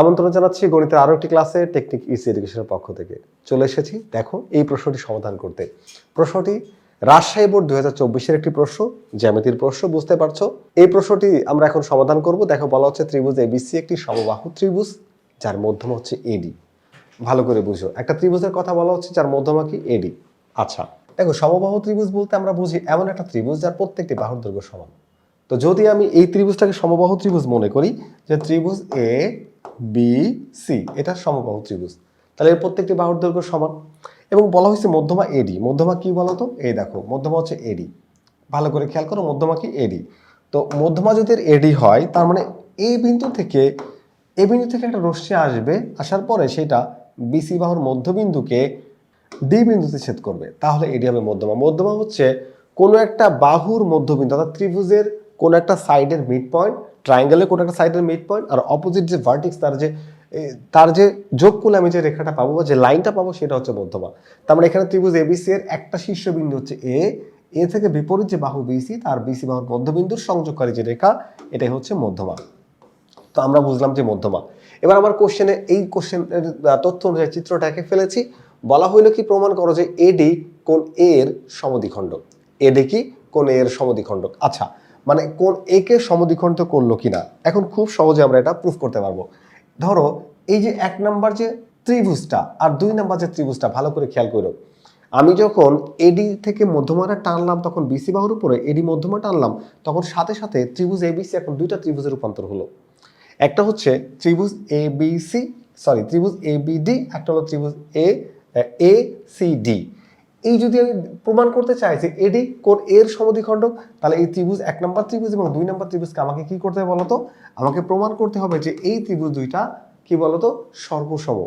আমন্ত্রণ জানাচ্ছি গণিতের আরও একটি ক্লাসে টেকনিক ইসি এডুকেশনের পক্ষ থেকে। চলে এসেছি। দেখো, এই প্রশ্নটি সমাধান করতে। প্রশ্নটি, রাজশাহী বোর্ড দু হাজার চব্বিশের একটি প্রশ্ন, জ্যামিতির প্রশ্ন, বুঝতে পারছ? এই প্রশ্নটি আমরা এখন সমাধান করব। দেখো, বলা হচ্ছে ত্রিভুজ এবিসি একটি সমবাহু ত্রিভুজ, যার মধ্যম হচ্ছে এডি ভালো করে বুঝো। একটা ত্রিভুজের কথা বলা হচ্ছে, যার মধ্যমা কি? এডি আচ্ছা দেখো, সমবাহু ত্রিভুজ বলতে আমরা বুঝি এমন একটা ত্রিভুজ যার প্রত্যেকটি বাহুর দৈর্ঘ্য সমান। তো যদি আমি এই ত্রিভুজটাকে সমবাহু ত্রিভুজ মনে করি, যে ত্রিভুজ এ বি সি এটা সমবাহু ত্রিভুজ। তাহলে এর প্রত্যেকটি বাহুর দৈর্ঘ্য সমান। এবং বলা হয়েছে মধ্যমা এডি মধ্যমা কি বলতো? এই দেখো, মধ্যমা হচ্ছে এডি ভালো করে খেয়াল করো, মধ্যমা কি এডি তো মধ্যমা যদি এডি হয়, তার মানে এই বিন্দু থেকে এই বিন্দু থেকে একটা রশ্মি আসবে, আসার পরে সেটা বিসি বাহুর মধ্যবিন্দুকে ডি বিন্দুতে ছেদ করবে। তাহলে এডি হবে মধ্যমা। মধ্যমা হচ্ছে কোনো একটা বাহুর মধ্যবিন্দু, অর্থাৎ ত্রিভুজের কোনো একটা সাইডের মিড পয়েন্ট ট্রায়াঙ্গেলের কোনো একটা সাইডের মিড পয়েন্ট আর অপোজিট যে ভার্টিক্স তার যে তার যে যোগ করলে আমি যে রেখাটা পাবো বা যে লাইনটা পাবো সেটা হচ্ছে মধ্যমা তার মানে এখানে ত্রিভুজ এবিসি এর একটা শীর্ষবিন্দু হচ্ছে এ এ থেকে বিপরীত যে বাহু বিসি তার বিসি বাহুর মধ্যবিন্দুর সংযোগকারী যে রেখা, এটাই হচ্ছে মধ্যমা তো আমরা বুঝলাম যে মধ্যমা এবার আমার কোশ্চেনে এই কোশ্চেনের তথ্য অনুযায়ী চিত্রটা এঁকে ফেলেছি। বলা হইল কি, প্রমাণ করো যে এডি কোন এর সমদ্বিখণ্ডক। এডি কি? কোন এর সমদ্বিখণ্ডক। আচ্ছা মানে কোন এ কে সমদ্বিখণ্ড করল কিনা? এখন খুব সহজে আমরা এটা প্রুফ করতে পারব। ধরো, এই যে এক নাম্বার যে ত্রিভুজটা আর দুই নাম্বার যে ত্রিভুজটা, ভালো করে খেয়াল করো। আমি যখন এডি থেকে মধ্যমাটা টানলাম, তখন বিসি বাহুর উপরে এডি মধ্যমা টানলাম, তখন সাথে সাথে ত্রিভুজ এবিসি এখন দুইটা ত্রিভুজের রূপান্তর হলো। একটা হচ্ছে ত্রিভুজ এ সরি ত্রিভুজ এ বি ডি একটা হলো ত্রিভুজ এ এ সি ডি এই যদি আমি প্রমাণ করতে চাই যে এডি কোন এর সমদ্বিখণ্ডক, তাহলে এই ত্রিভুজ এক নম্বর ত্রিভুজ এবং দুই নম্বর ত্রিভুজকে আমাকে কি করতে হবে বলতো? আমাকে প্রমাণ করতে হবে যে এই ত্রিভুজ দুইটা কি বলতো? সর্বসম।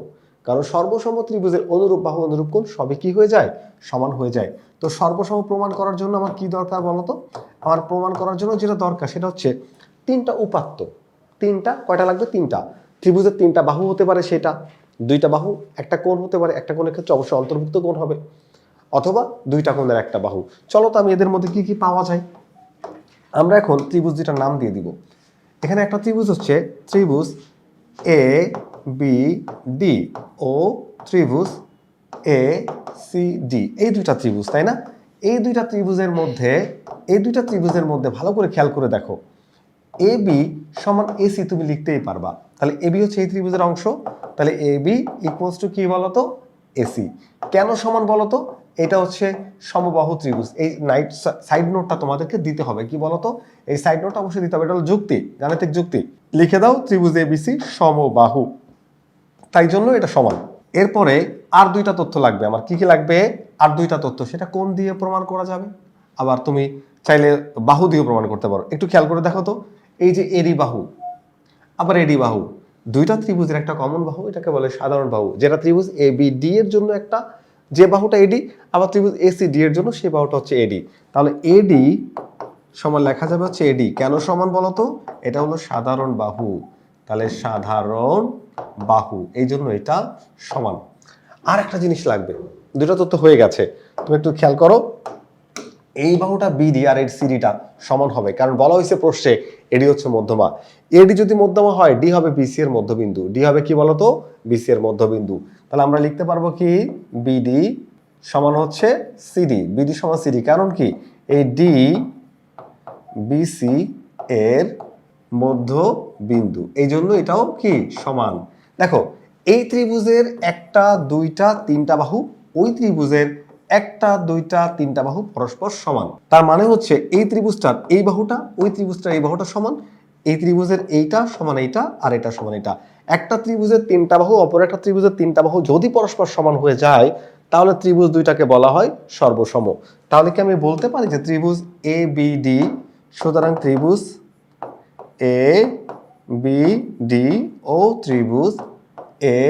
কারণ সর্বসম ত্রিভুজের অনুরূপ বাহু অনুরূপ কোণ সবই কি হয়ে যায়? সমান হয়ে যায়। তো সর্বসম প্রমাণ করার জন্য আমার কি দরকার বলতো? আমার প্রমাণ করার জন্য যেটা দরকার সেটা হচ্ছে তিনটা উপাত্ত। তিনটা, কয়টা লাগবে? তিনটা। ত্রিভুজের তিনটা বাহু হতে পারে সেটা। দুইটা বাহু, একটা কোণ হতে পারে, একটা কোণের ক্ষেত্রে অবশ্যই অন্তর্ভুক্ত কোণ হবে। অথবা দুইটা কোণের একটা বাহু। চলো তো আমি এদের মধ্যে কি কি পাওয়া যায়? আমরা এখন ত্রিভুজ দুইটার নাম দিয়ে দিব। এখানে একটা ত্রিভুজ হচ্ছে ত্রিভুজ এ বি ডি ও ত্রিভুজ এ সি ডি এই দুইটা ত্রিভুজ, তাই না? এই দুইটা ত্রিভুজের মধ্যে, এই দুইটা ত্রিভুজের মধ্যে ভালো করে খেয়াল করে দেখো। এ বি সমান এসি তুমি লিখতেই পারবা। তাহলে এ বি হচ্ছে এই ত্রিভুজের অংশ। তাহলে এ বি ইকুয়ালস টু কি বলতো? এসি কেন সমান বলতো? এটা হচ্ছে সমবাহু ত্রিভুজ। এই নাইট সাইড নোটটা তোমাদেরকে দিতে হবে। কি বলতো? এই সাইড নোটটা অবশ্যই দিতে হবে। এটা হলো যুক্তি, গাণিতিক যুক্তি। লিখে দাও ত্রিভুজ এবিসি সমবাহু। তাই জন্য এটা সমান। এরপরে আর দুইটা তথ্য লাগবে। আমার কি কি লাগবে? আর দুইটা তথ্য। সেটা কোন দিয়ে প্রমাণ করা যাবে? আবার তুমি চাইলে বাহু দিয়ে প্রমাণ করতে পারো। একটু খেয়াল করে দেখো তো। এই যে এডি বাহু, আবার এডি বাহু। দুইটা ত্রিভুজের একটা কমন বাহু, এটাকে বলে সাধারণ বাহু। যেটা ত্রিভুজ এ বি ডি এর জন্য একটা যে বাহুটা এডি আবার ত্রিভুজ এসি ডি এর জন্য সে বাহুটা হচ্ছে এডি তাহলে এডি সমান লেখা যাবে হচ্ছে এডি কেন সমান বলতো এটা হলো সাধারণ বাহু। তাহলে সাধারণ বাহু, এই জন্য এটা সমান। আর একটা জিনিস লাগবে, দুটো তথ্য হয়ে গেছে। তুমি একটু খেয়াল করো। এই বাহুটা বিডি আর এর সিডিটা সমান হবে। কারণ বলা হয়েছে প্রশ্নে এডি হচ্ছে মধ্যমা। এডি যদি মধ্যমা হয় ডি হবে বিসি এর মধ্যবিন্দু। ডি হবে কি বলতো? বিসি এর মধ্যবিন্দু। তাহলে আমরা লিখতে পারব কি? বিডি সমান হচ্ছে সিডি বিডি সমান সিডি কারণ কি? এই ডি বিসি এর মধ্য বিন্দু এই জন্য এটাও কি? সমান। দেখো, এই ত্রিভুজের একটা, দুইটা, তিনটা বাহু, ওই ত্রিভুজের একটা, দুইটা, তিনটা বাহু পরস্পর সমান। তার মানে হচ্ছে এই ত্রিভুজটার এই বাহুটা, ওই ত্রিভুজটার এই বাহুটা সমান, এই ত্রিভুজের এইটা সমান এইটা আর এটা সমান এটা একটা ত্রিভুজের তিনটা বাহু, অপর একটা ত্রিভুজের তিনটা বাহু যদি পরস্পর সমান হয়ে যায়, তাহলে ত্রিভুজ দুইটাকে বলা হয় সর্বসম। তাহলে কি আমি বলতে পারি যে ত্রিভুজ এ বি ডি সুতরাং ত্রিভুজ এ বি ডি ও ত্রিভুজ এ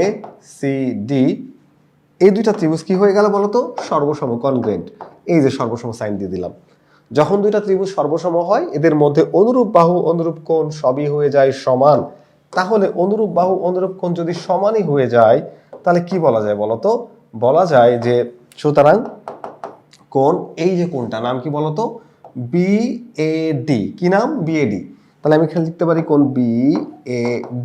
সি ডি এই দুইটা ত্রিভুজ কি হয়ে গেল বলতো? সর্বসম কনগ্রেন্ট এই যে সর্বসম সাইন দিয়ে দিলাম। যখন দুইটা ত্রিভুজ সর্বসম হয়, এদের মধ্যে অনুরূপ বাহু, অনুরূপ কোণ সবই হয়ে যায় সমান। তাহলে অনুরূপ বাহু, অনুরূপ কোণ যদি সমানই হয়ে যায়, তাহলে কি বলা যায় বলতো? বলা যায় যে সুতরাং কোণ, এই যে কোণটা, নাম কি বলতো? বি এ ডি কি নাম? বি এ ডি তাহলে আমি এখানে লিখতে পারি কোণ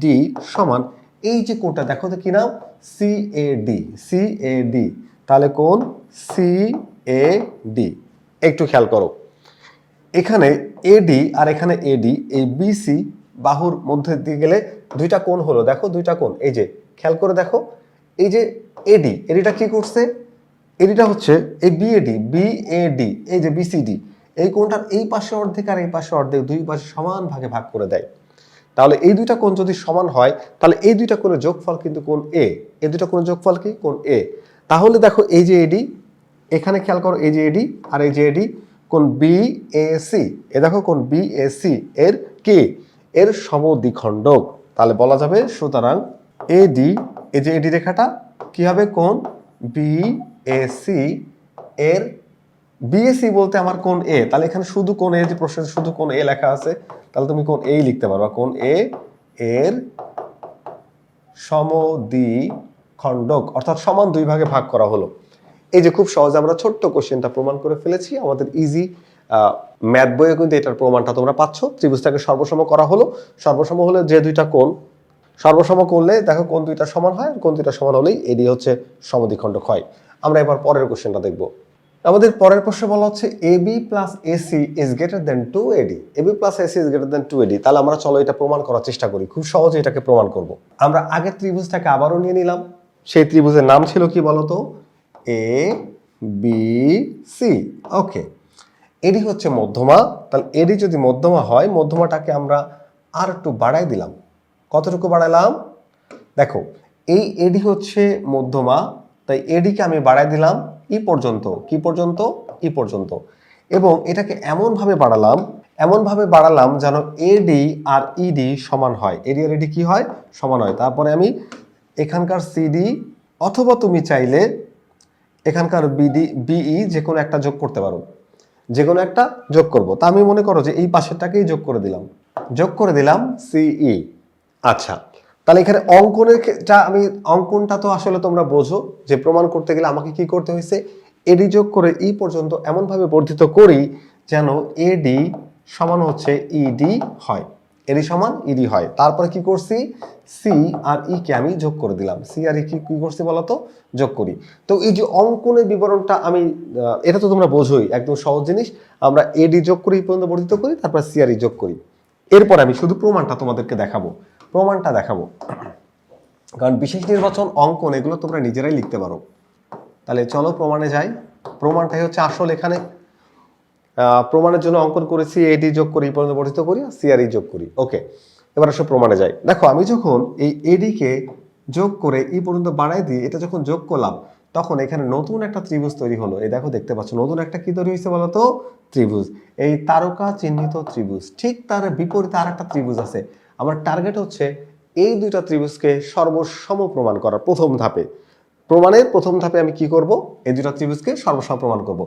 ডি সমান। এই যে কোনটা দেখো তো কি নাম? C A D C A D তাহলে কোন? সি এ ডি একটু খেয়াল করো। এখানে এডি আর এখানে এডি এই বিসি বাহুর মধ্যে দিয়ে গেলে দুইটা কোণ হলো। দেখো দুইটা কোণ, এই যে, খেয়াল করে দেখো। এই যে এডি এডিটা কি করছে? এডিটা হচ্ছে এই বিএডি বিএডি এই যে বিসিডি এই কোণটার এই পাশে অর্ধেক আর এই পাশে অর্ধেক দুই পাশে সমান ভাগে ভাগ করে দেয়। তাহলে এই দুইটা কোণ যদি সমান হয়, তাহলে এই দুইটা কোণের যোগফল কিন্তু কোণ এ এই দুইটা কোণের যোগফল কি? কোণ এ তাহলে দেখো এই যে এডি এখানে খেয়াল করো এই যে এডি আর এই যে এডি কোন বি এ সি এ দেখো কোন বি এ সি এর কে? এর সমদ্বিখণ্ডক। তাহলে বলা যাবে সুতরাং এডি এই যে এডি রেখাটা, কি হবে? কোন বি এ সি এর বিএসসি বলতে আমার কোন এ তাহলে এখানে শুধু কোন এ যে প্রশ্নে শুধু কোন এ লেখা আছে, তাহলে তুমি কোন এই লিখতে পারবা। কোন এ এর সমদ্বি খণ্ডক অর্থাৎ সমান দুই ভাগে ভাগ করা হলো। এই যে খুব সহজে আমরা ছোট্ট কোশ্চেনটা প্রমাণ করে ফেলেছি, আমাদের ইজি ম্যাথ বইয়ে কিন্তু এটার প্রমাণটা তোমরা পাচ্ছ। ত্রিভুজটাকে সর্বসম করা হলো। সর্বসম হলে যে দুইটা কোণ, সর্বসম করলে দেখো কোন দুইটা সমান হয়, কোন দুইটা সমান হলেই এডি হচ্ছে সমদ্বিখণ্ডক হয়। আমরা এবার পরের কোশ্চেনটা দেখব। আমাদের পরের প্রশ্ন বলা হচ্ছে A B plus A C is greater than to A D A B plus A C is greater than to A D তাহলে আমরা চলো এটা প্রমাণ করার চেষ্টা করি। খুব সহজে এটাকে প্রমাণ করব। আমরা আগের ত্রিভুজটাকে আবারও নিয়ে নিলাম। সেই ত্রিভুজের নাম ছিল কি বলতো? এ বি সি ওকে এডি হচ্ছে মধ্যমা। তাহলে এডি যদি মধ্যমা হয়, মধ্যমাটাকে আমরা আর একটু বাড়াই দিলাম। কতটুকু বাড়াইলাম দেখো, এই এডি হচ্ছে মধ্যমা, তাই এডিকে আমি বাড়াই দিলাম। ই পর্যন্ত, কি পর্যন্ত, ই পর্যন্ত। এবং এটাকে এমনভাবে বাড়ালাম এমনভাবে বাড়ালাম যেন এডি আর ইডি সমান হয়। এডি আর ইডি কি হয়? সমান হয়। তারপরে আমি এখানকার সিডি অথবা তুমি চাইলে এখানকার বিডি বিই যে কোনো একটা যোগ করতে পারো। যে কোনো একটা যোগ করব। তা আমি মনে করো যে এই পাশেরটাকেই যোগ করে দিলাম। যোগ করে দিলাম সিই আচ্ছা। তাহলে এখানে অঙ্কনের ক্ষেত্রে আমি, অঙ্কনটা তো আসলে তোমরা বোঝো যে প্রমাণ করতে গেলে আমাকে কি করতে হয়েছে? এডি যোগ করে ই পর্যন্ত এমনভাবে বর্ধিত করি যেন এডি সমান হচ্ছে ইডি হয়। এডি সমান ইডি হয়। তারপরে কি করছি? সি আর ই কে আমি যোগ করে দিলাম। সি আর ই কি কি করছি বলতো? যোগ করি। তো এই যে অঙ্কনের বিবরণটা আমি এটা তো তোমরা বোঝোই, একদম সহজ জিনিস। আমরা এডি যোগ করি এই পর্যন্ত বর্ধিত করি, তারপর সি আর ই যোগ করি। এরপর আমি শুধু প্রমাণটা তোমাদেরকে দেখাবো। প্রমাণটা দেখাবো। কারণ বিশেষ নির্বাচন অঙ্কন, এগুলো তোমরা নিজেরাই লিখতে পারো। তাহলে চলো প্রমাণে যাই। প্রমাণটাই হচ্ছে আসল এখানে। প্রমাণের জন্য অঙ্কন করেছি এডি যোগ করি পর্যন্ত বর্ধিত করি, আর সিআরই যোগ করি। ওকে এবার আসলে প্রমাণে যাই। দেখো, আমি যখন এই এডিকে যোগ করে ই পর্যন্ত বাড়াই দিই, এটা যখন যোগ করলাম, তখন এখানে নতুন একটা ত্রিভুজ তৈরি হলো। এই দেখো, দেখতে পাচ্ছ, নতুন একটা কি তৈরি হয়েছে বলতো? ত্রিভুজ। এই তারকা চিহ্নিত ত্রিভুজ। ঠিক তার বিপরীতে আর একটা ত্রিভুজ আছে। আমার টার্গেট হচ্ছে এই দুইটা ত্রিভুজকে সর্বসম প্রমাণ করার প্রথম ধাপে। প্রমাণের প্রথম ধাপে আমি কি করব? এই দুটা ত্রিভুজকে সর্বসম প্রমাণ করব।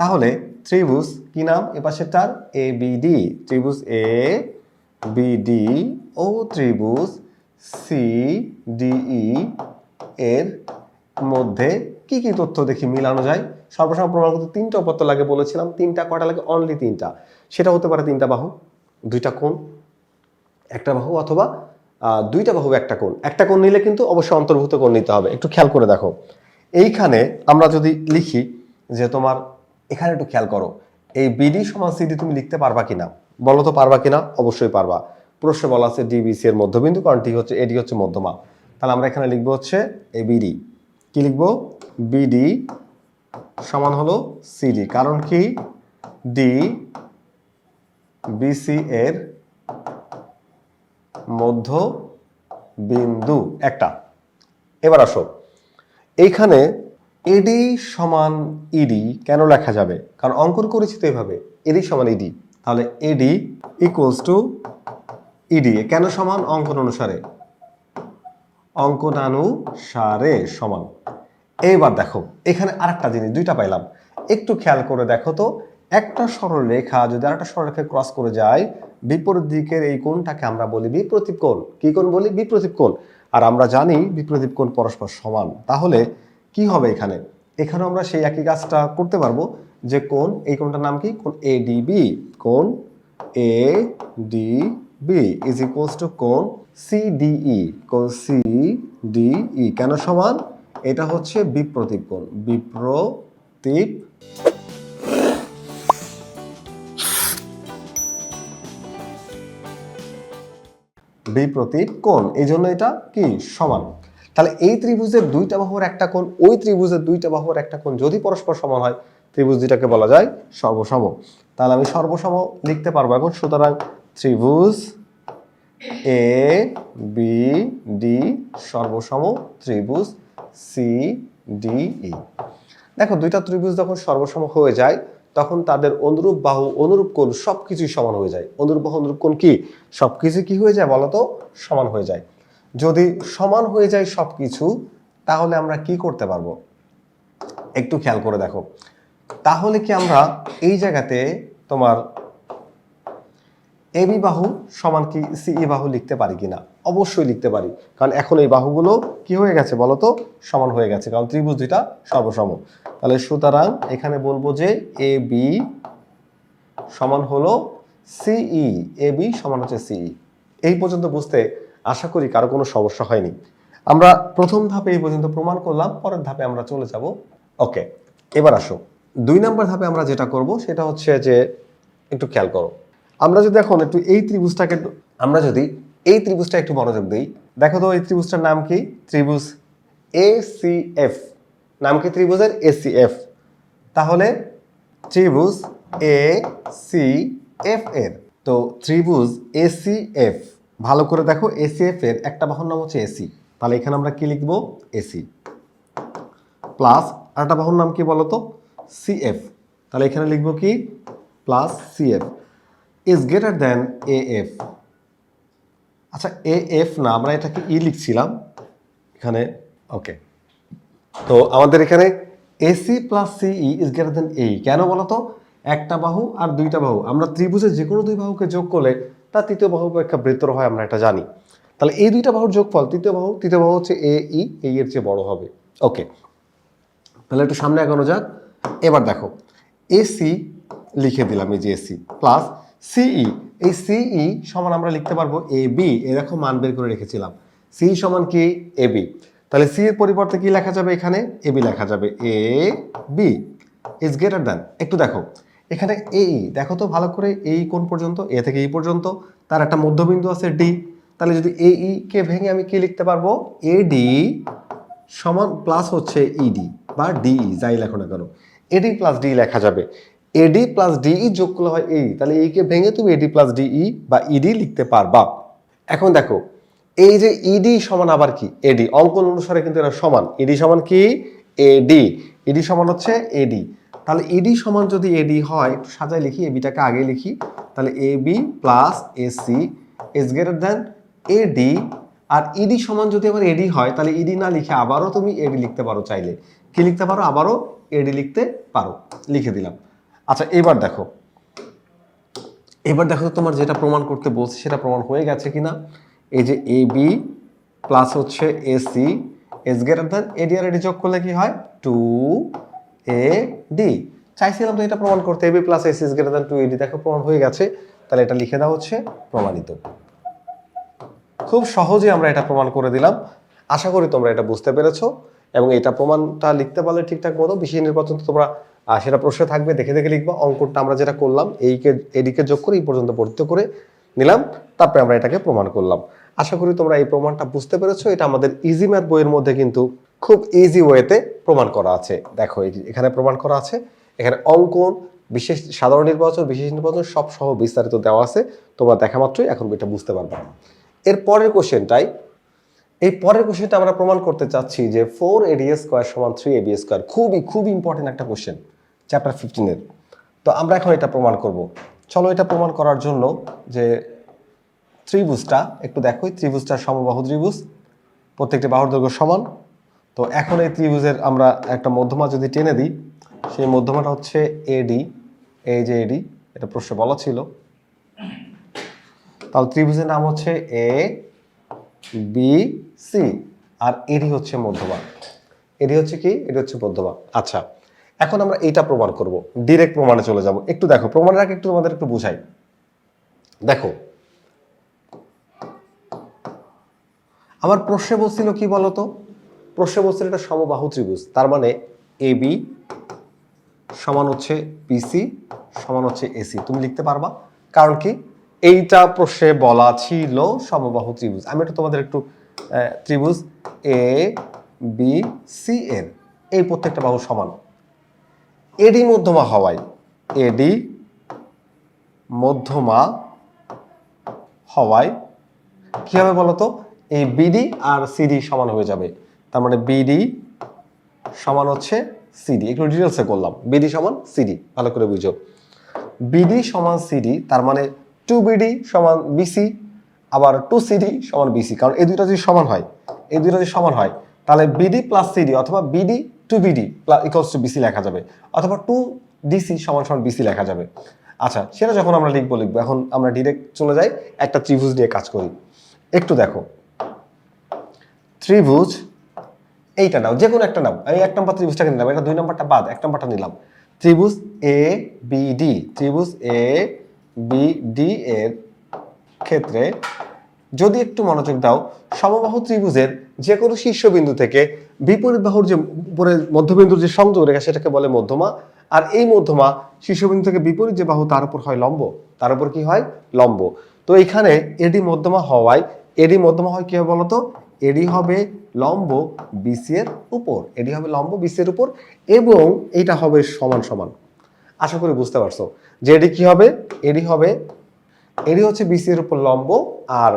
তাহলে ত্রিভুজ কি নাম? এ পাশেরটার এ বিডি ত্রিভুজ এ বিডি ও ত্রিভুজ সি ডিই এর মধ্যে কি কি তথ্য দেখি মিলানো যায়? সর্বসম প্রমাণ করতে তিনটা উপাত্ত লাগে বলেছিলাম, তিনটা কটা লাগে? অনলি তিনটা। সেটা হতে পারে তিনটা বাহু, দুইটা কোণ একটা বাহু অথবা দুইটা বাহু, একটা কোণ। একটা কোণ নিলে কিন্তু অবশ্যই অন্তর্ভুক্ত কোণ নিতে হবে। একটু খেয়াল করে দেখো। এইখানে আমরা যদি লিখি যে তোমার, এখানে একটু খেয়াল করো। এই বিডি সমান সিডি তুমি লিখতে পারবা কিনা? বলো তো পারবা কিনা? অবশ্যই পারবা। প্রশ্নে বলা আছে ডিবিসি এর মধ্যবিন্দু, কারণ টি হচ্ছে এডি হচ্ছে মধ্যমা। তাহলে আমরা এখানে লিখব হচ্ছে এ বিডি কি লিখব? বিডি সমান হলো সিডি কারণ কি? ডি বিসি এর মধ্য বিন্দু একটা। এবার আসো। এইখানে এডি সমান ইডি কেন লেখা যাবে? কারণ অঙ্কন করেছি তো এইভাবে এডি সমান ইডি তাহলে এডি ইকুয়ালস টু ইডি কেন সমান? অঙ্কন অনুসারে। অঙ্কনানুসারে সমান। এইবার দেখো, এখানে আরেকটা জিনিস, দুইটা পাইলাম। একটু খেয়াল করে দেখো তো একটা সরল রেখা যদি আরেকটা সরলরেখা ক্রস করে যায়, বিপরীত দিকের এই কোণটাকে আমরা বলি বিপ্রতীপ কোণ। কি কোণ বলি? বিপ্রতীপ কোণ। আর আমরা জানি বিপ্রতীপ কোণ পরস্পর সমান। তাহলে কি হবে এখানে? এখানে আমরা সেই একই কাজটা করতে পারব যে কোণ, এই কোণটার নাম কি? কোণ এডিবি কোণ A D B is equals to কোণ সি ডিই কোণ সি ডিই কেন সমান? এটা হচ্ছে বিপ্রতীপ কোণ। বিপ্রতীপ বিপ্রতীপ কোণ। এই জন্য এটা কি? সমান। তাহলে এই ত্রিভুজের দুইটা বাহুর একটা কোণ, ওই ত্রিভুজের দুইটা বাহুর একটা কোণ যদি পরস্পর সমান হয়, ত্রিভুজ দুইটাকে বলা যায় সর্বসম। তাহলে আমি সর্বসম লিখতে পারব এখন, সুতরাং ত্রিভুজ এ বি ডি সর্বসম ত্রিভুজ সি ডি ই দেখো, দুইটা ত্রিভুজ যখন সর্বসম হয়ে যায় তখন তাদের অনুরূপ বাহু, অনুরূপ কোণ সবকিছুই সমান হয়ে যায়। অনুরূপ বাহু, অনুরূপ কোণ কি? সব কিছু কি হয়ে যায় বলতো? সমান হয়ে যায়। যদি সমান হয়ে যায় সব কিছু তাহলে আমরা কি করতে পারব? একটু খেয়াল করে দেখো। তাহলে কি আমরা এই জায়গাতে তোমার এবি বাহু সমান কি সিই বাহু লিখতে পারি কিনা? অবশ্যই লিখতে পারি। কারণ এখন এই বাহুগুলো কি হয়ে গেছে বলো তো সমান হয়ে গেছে। কারণ ত্রিভুজ দুইটা সর্বসম। তাহলে সুতরাং এখানে বলব যে এ বি সমান হলো সিই। এ বি সমান হচ্ছে সিই। এই পর্যন্ত বুঝতে আশা করি কারও কোনো সমস্যা হয়নি। আমরা প্রথম ধাপে এই পর্যন্ত প্রমাণ করলাম, পরের ধাপে আমরা চলে যাব। ওকে, এবার আসো। দুই নম্বর ধাপে আমরা যেটা করব সেটা হচ্ছে যে একটু খেয়াল করো। আমরা যদি এখন একটু এই ত্রিভুজটাকে আমরা যদি এই ত্রিভুজটা একটু মনোযোগ দিই, দেখো তো এই ত্রিভুজটার নাম কি? ত্রিভুজ এ সি এফ নাম কি ত্রিভুজের? এ সি এফ তাহলে ত্রিভুজ এ সি এফ এর। তো ত্রিভুজ এ সি এফ ভালো করে দেখো এসি এফ এর একটা বাহুর নাম হচ্ছে এসি তাহলে এখানে আমরা কি লিখব? এসি প্লাস আরেকটা বাহুর নাম কি বলতো? সিএফ তাহলে এখানে লিখব কি? Plus C F is greater than A F আচ্ছা এ এফ না, আমরা এটাকে ই লিখছিলাম। এখানে ওকে তো আমাদের এখানে A C plus C E is greater than এই কেন বলতো? একটা বাহু আর দুইটা বাহু। আমরা ত্রিভুজের যে কোনো দুই বাহুকে যোগ করলে তা তৃতীয় বাহু অপেক্ষা বৃত্তর হয়, আমরা এটা জানি। তাহলে এই দুইটা বাহুর যোগফল, তৃতীয় বাহু তৃতীয় বাহু হচ্ছে এ ই এই এর চেয়ে বড় হবে। ওকে তাহলে একটু সামনে এগোনো যাক। এবার দেখো এসি লিখে দিলাম, এই যে এসি প্লাস সিই এই সিই সমান আমরা লিখতে পারব এ বি এরকম মান বের করে রেখেছিলাম। সি সমান কি? এ বি তাহলে সি এর পরিবর্তে কি লেখা যাবে এখানে? এ বি লেখা যাবে। A B is greater than একটু দেখো। এখানে এই দেখো তো ভালো করে এই কোন পর্যন্ত? এ থেকে এই পর্যন্ত। তার একটা মধ্যবিন্দু আছে ডি তাহলে যদি এ ই কে ভেঙে আমি কি লিখতে পারব? এ ডি সমান প্লাস হচ্ছে ইডি বা ডিই যাই লেখো না কেন। এডি প্লাস ডি লেখা যাবে। এডি প্লাস ডিই যোগ করলে হয় এই তাহলে এই কে ভেঙে তুমি এডি প্লাস ডিই বা ইডি লিখতে পারবা। এখন দেখো, এই যে ইডি সমান আবার কি? এডি অঙ্কন অনুসারে কিন্তু এটা সমান। ইডি সমান কি? এডি ইডি সমান হচ্ছে এডি তাহলে ইডি সমান যদি এডি হয়, একটু সাজায় লিখি এবিটাকে আগে লিখি, তাহলে A B plus AC is greater than AD R ED সমান যদি আবার এডি হয়, তাহলে ইডি না লিখে আবারও তুমি এডি লিখতে পারো চাইলে। কি লিখতে পারো? আবারও এডি লিখতে পারো। লিখে দিলাম। আচ্ছা এবার দেখো। এবার দেখো তোমার যেটা প্রমাণ করতে বলছি, সেটা প্রমাণ হয়ে গেছে কিনা? এই যে এ বি প্লাস হচ্ছে AC is greater than AD R AD যোগ করলে কি হয়? টু এ ডি চাইছিলাম তো এটা প্রমাণ করতে AB plus AC is greater than two AD দেখো, প্রমাণ হয়ে গেছে। তাহলে এটা লিখে দেওয়া হচ্ছে প্রমাণিত। খুব সহজে আমরা এটা প্রমাণ করে দিলাম। আশা করি তোমরা এটা বুঝতে পেরেছ এবং এটা প্রমাণটা লিখতে পারলে ঠিকঠাক মতো বিশেষ নির্বাচন তোমরা আহ, সেটা প্রশ্নে থাকবে দেখে দেখে লিখবা অঙ্কটা আমরা যেটা করলাম এইকে এদিকে যোগ করে এই পর্যন্ত পড়তে করে নিলাম তারপরে আমরা এটাকে প্রমাণ করলাম। আশা করি তোমরা এই প্রমাণটা বুঝতে পেরেছ এটা আমাদের ইজি ম্যাথ বইয়ের মধ্যে কিন্তু খুব ইজি ওয়েতে প্রমাণ করা আছে। দেখো এখানে প্রমাণ করা আছে এখানে অঙ্কন বিশেষ সাধারণ নির্বাচন বিশেষ নির্বাচন সব সহ বিস্তারিত দেওয়া আছে তোমরা দেখা মাত্রই এখন এটা বুঝতে পারবে। এর পরের কোশ্চেনটাই এই পরের কোশ্চেনটা আমরা প্রমাণ করতে চাচ্ছি যে ফোর এডিএ স্কোয়ার সমান থ্রি এবি স্কোয়ার খুবই খুব ইম্পর্টেন্ট একটা কোশ্চেন চ্যাপ্টার ফিফটিনের তো আমরা এখন এটা প্রমাণ করব। চলো এটা প্রমাণ করার জন্য যে ত্রিভুজটা, একটু দেখো ত্রিভুজটা সমবাহু ত্রিভুজ, প্রত্যেকটি বাহুর দৈর্ঘ্য সমান। তো এখন এই ত্রিভুজের আমরা একটা মধ্যমা যদি টেনে দিই, সেই মধ্যমাটা হচ্ছে এডি এই যে এডি এটা প্রশ্নে বলা ছিল। তাহলে ত্রিভুজের নাম হচ্ছে এ বি সি আর এডি হচ্ছে মধ্যমা। এডি হচ্ছে কি? এডি হচ্ছে মধ্যমা। আচ্ছা এখন আমরা এইটা প্রমাণ করব। ডিরেক্ট প্রমাণে চলে যাব। একটু দেখো, প্রমাণের আগে একটু তোমাদের একটু বুঝাই। দেখো, আমার প্রশ্নে বলছিল কি বলতো? প্রশ্নে বলছিল এটা সমবাহু ত্রিভুজ। তার মানে এ বি সমান হচ্ছে পিসি সমান হচ্ছে এসি তুমি লিখতে পারবা? কারণ কি? এইটা প্রশ্নে বলা ছিল সমবাহু ত্রিভুজ। আমি একটু তোমাদের একটু ত্রিভুজ এ বি সি এর এই প্রত্যেকটা বাহু সমান। এডি মধ্যমা হওয়ায়, এডি মধ্যমা হওয়ায় কি হবে বলতো? এই বিডি আর সিডি সমান হয়ে যাবে। তার মানে বিডি সমান হচ্ছে সিডি। একটু ডিটেলসে করলাম। বিডি সমান সিডি, ভালো করে বুঝো। বিডি সমান সিডি, তার মানে টু বিডি সমান বিসি, আবার টু সিডি সমান বিসি। কারণ এই দুইটা যদি সমান হয়, এই দুইটা যদি সমান হয়, তাহলে বিডি প্লাস সিডি অথবা BD two BD equals two BC লেখা যাবে, অথবা টু ডিসি সমান সমান বিসি লেখা যাবে। আচ্ছা সেটা যখন আমরা লিখব লিখব। এখন আমরা ডিরেক্ট চলে যাই, একটা ত্রিভুজ নিয়ে কাজ করি। একটু দেখো। ত্রিভুজ, এইটা নাও যে কোনো একটা নাও। এই এক নম্বর ত্রিভুজটাকে নিলাম, এটা দুই নম্বরটা বাদ, এক নম্বরটা নিলাম। ত্রিভুজ এ বি ডি ত্রিভুজ এ বি ডি এর ক্ষেত্রে যদি একটু মনোযোগ দাও, সমবাহু ত্রিভুজের যে কোনো শীর্ষবিন্দু থেকে বিপরীত বাহুর যে উপরে মধ্যবিন্দুর যে সংযোগ রেখা, সেটাকে বলে মধ্যমা। আর এই মধ্যমা শীর্ষবিন্দু থেকে বিপরীত যে বাহু, তার উপর হয় লম্ব। তার উপর কি হয়? লম্ব। তো এখানে এডি মধ্যমা হওয়ায়, এডি মধ্যমা হয় কি হবে বলতো? এডি হবে লম্ব বিসি এর উপর। এডি হবে লম্ব বিসি এর উপর এবং এটা হবে সমান সমান। আশা করি বুঝতে পারছ। যে এডি কি হবে? এডি হবে, এডি হচ্ছে বিসি এর উপর লম্ব আর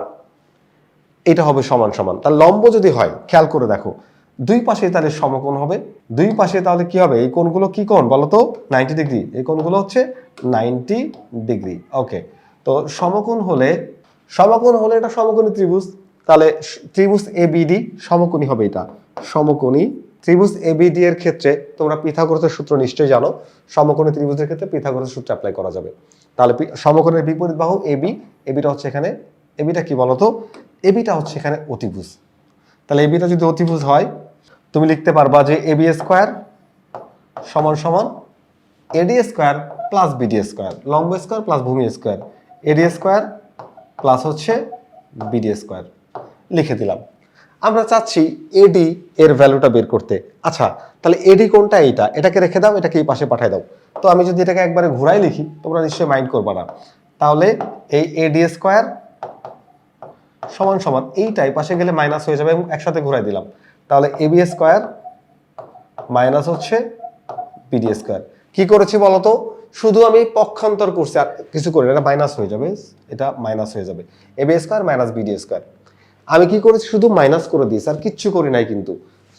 এটা হবে সমান সমান। তার লম্ব যদি হয়, খেয়াল করে দেখো, দুই পাশে তাহলে সমকোণ হবে, দুই পাশে তাহলে কি হবে? এই কোণগুলো কি কোণ বলো তো নাইনটি ডিগ্রি এই কোণগুলো হচ্ছে নাইনটি ডিগ্রি ওকে তো সমকোণ হলে সমকোণ হলে এটা সমকোণী ত্রিভুজ। তাহলে ত্রিভুজ এবিডি সমকোণী হবে এটা। সমকোণী ত্রিভুজ এবিডি এর ক্ষেত্রে তোমরা পিথাগোরাসের সূত্র নিশ্চয়ই জানো। সমকোণী ত্রিভুজের ক্ষেত্রে পিথাগোরাসের সূত্র অ্যাপ্লাই করা যাবে। তাহলে সমকোণের বিপরীত বাহু এবি এবিটা হচ্ছে এখানে। এবিটা কি বলতো? এবিটা হচ্ছে এখানে অতিভুজ। তাহলে এবিটা যদি অতিভুজ হয়, তুমি লিখতে পারবা যে এবি স্কোয়ার সমান সমান AD square plus BD square লম্ব স্কোয়ার প্লাস ভূমি স্কোয়ার এডি স্কোয়ার প্লাস হচ্ছে বিডি স্কোয়ার লিখে দিলাম। আমরা চাচ্ছি এডি এর ভ্যালুটা বের করতে। আচ্ছা তাহলে এডি কোনটা এইটা? এটাকে রেখে দাও, এটাকে এই পাশে পাঠিয়ে দাও। তো আমি যদি এটাকে একবারে ঘুরাই লিখি, তোমরা নিশ্চয়ই মাইন্ড করবা না। তাহলে এই এডি স্কোয়ার সমান সমান এইটাই পাশে গেলে মাইনাস হয়ে যাবে এবং একসাথে ঘুরাই দিলাম। তাহলে এবি স্কোয়ার মাইনাস হচ্ছে বিডি স্কোয়ার কি করেছি বলতো? শুধু আমি পক্ষান্তর করছি, আর কিছু করি এটা মাইনাস হয়ে যাবে, এটা মাইনাস হয়ে যাবে। AB square minus BD square আমি কি করেছি? শুধু মাইনাস করে দিয়েছি, আর কিচ্ছু করি নাই কিন্তু।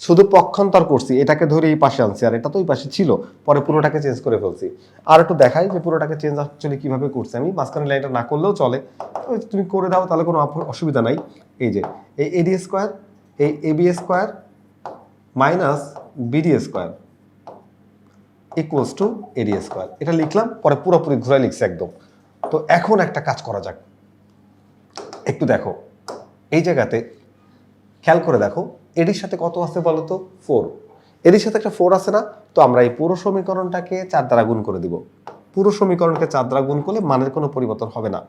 শুধু পক্ষান্তর করছি, এটাকে ধরে এই পাশে আনছি, আর এটা তো ওই পাশে ছিল, পরে পুরোটাকে চেঞ্জ করে ফেলছি। আর একটু দেখাই যে পুরোটাকে চেঞ্জ অ্যাকচুয়ালি কীভাবে করছি আমি, মাঝখানে লাইনটা না করলেও চলে। তুমি করে দাও, তাহলে কোনো অসুবিধা নাই। এই যে, এই এডি স্কোয়ার এই AB square minus BD square equals to AD square এটা লিখলাম, পরে পুরোপুরি ঘুরে লিখছি একদম। তো এখন একটা কাজ করা যাক। একটু দেখো। এই জায়গাতে খেয়াল করে দেখো এডির সাথে কত আছে বলো তো ফোর এডির সাথে একটা ফোর আছে না? তো আমরা এই পুরো সমীকরণটাকে চার দ্বারা গুণ করে দিব। পুরো সমীকরণকে চার দ্বারা গুণ করলে মানের কোনো পরিবর্তন হবে না।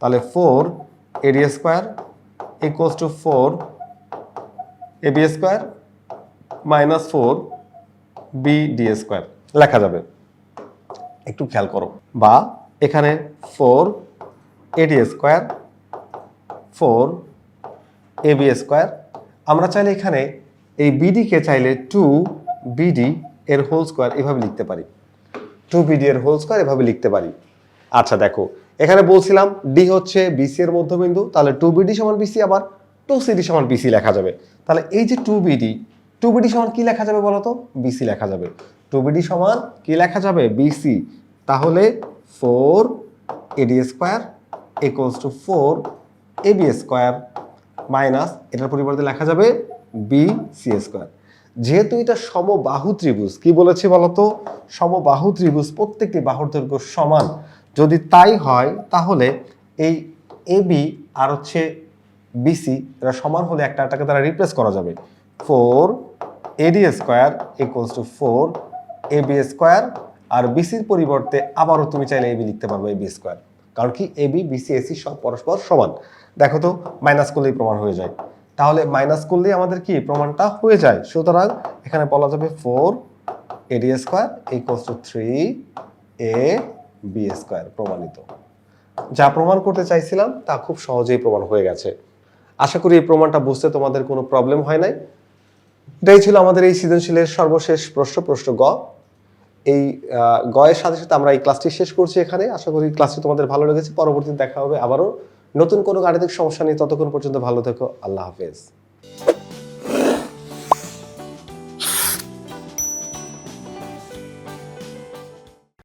তাহলে four AD square equals to four AB square minus four B D square লেখা যাবে। একটু খেয়াল করো। বা এখানে four AD square four AB square আমরা চাইলে এখানে এই বিডিকে চাইলে টু বিডি এর হোল স্কোয়ার এভাবে লিখতে পারি। টু বিডি এর হোল স্কোয়ার এভাবে লিখতে পারি। আচ্ছা দেখো, এখানে বলছিলাম ডি হচ্ছে বিসি এর মধ্যবিন্দু, তাহলে টু বিডি সমান বিসি আবার? টু সিডি সমান বিসি লেখা যাবে। তাহলে এই যে টু বিডি টু বিডি সমান কি লেখা যাবে বলো তো বিসি লেখা যাবে। টু বিডি সমান কি লেখা যাবে? বিসি তাহলে four AD square equals to four AB square minus, এটার পরিবর্তে লেখা যাবে বি সি স্কোয়ার যেহেতু এটা সমবাহু ত্রিভুজ, কি বলেছি বলতো? সমবাহু ত্রিভুজ প্রত্যেকটি বাহুর দৈর্ঘ্য সমান। যদি তাই হয়, তাহলে এই এবি আর হচ্ছে বিসি এরা সমান হলে একটা একটাকে দ্বারা রিপ্লেস করা যাবে। Four AD square equals to four AB square আর বিসির পরিবর্তে আবারও তুমি চাইলে এবি লিখতে পারবে এবি স্কোয়ার কারণ কি এবি বিসি এসি সব পরস্পর সমান। দেখো তো মাইনাস করলেই প্রমাণ হয়ে যায়। তাহলে মাইনাস করলেই আমাদের কি? প্রমাণটা হয়ে যায়। সুতরাং এখানে বলা যাবে four AD square equals to three A B square প্রমাণিত। যা প্রমাণ করতে চাইছিলাম, তা খুব সহজেই প্রমাণ হয়ে গেছে। আশা করি এই প্রমাণটা বুঝতে তোমাদের কোনো প্রবলেম হয় নাই। এটাই ছিল আমাদের এই সৃজনশীলের সর্বশেষ প্রশ্ন প্রশ্ন গ। এই গয়ের সাথে সাথে আমরা এই ক্লাসটি শেষ করছি এখানে। আশা করি ক্লাসটি তোমাদের ভালো লেগেছে। পরবর্তীতে দেখা হবে আবারও। নতুন কোনো গাণিতিক সমস্যা নেই ততক্ষণ পর্যন্ত ভালো থেকো আল্লাহ হাফেজ।